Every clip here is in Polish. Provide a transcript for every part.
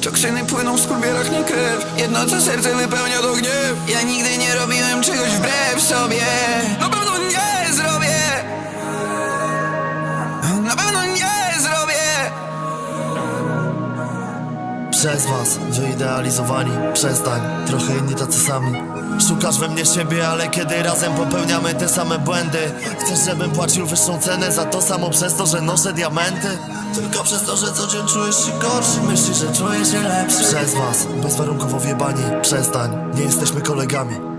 Toksyny płyną w skurwielach, nie krew. Jedno co serce wypełnia to gniew. Ja nigdy nie robiłem czegoś wbrew sobie Przez was, wyidealizowani. Przestań, trochę inni tacy sami. Szukasz we mnie siebie, ale kiedy razem popełniamy te same błędy? Chcesz, żebym płacił wyższą cenę za to samo przez to, że noszę diamenty? Tylko przez to, że co dzień czujesz się gorszy Myślisz, że czuję się lepszy. Przez was, bezwarunkowo wjebani. Przestań, nie jesteśmy kolegami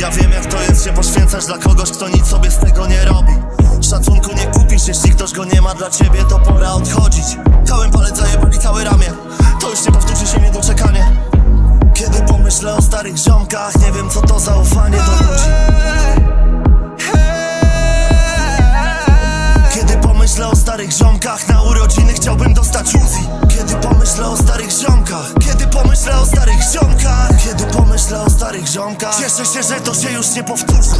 Ja wiem jak to jest się poświęcać dla kogoś, kto nic sobie z tego nie robi. Szacunku nie kupisz, jeśli ktoś go nie ma dla ciebie, to pora odchodzić. Całym palec zajebali całe ramię. To już nie powtórzy się niedoczekanie Kiedy pomyślę o starych ziomkach, nie wiem co to zaufanie do ludzi. Kiedy pomyślę o starych ziomkach, na urodziny chciałbym dostać Uzi. Kiedy pomyślę o starych ziomkach Kiedy pomyślę o starych ziomkach Cieszę się, że to się już nie powtórzy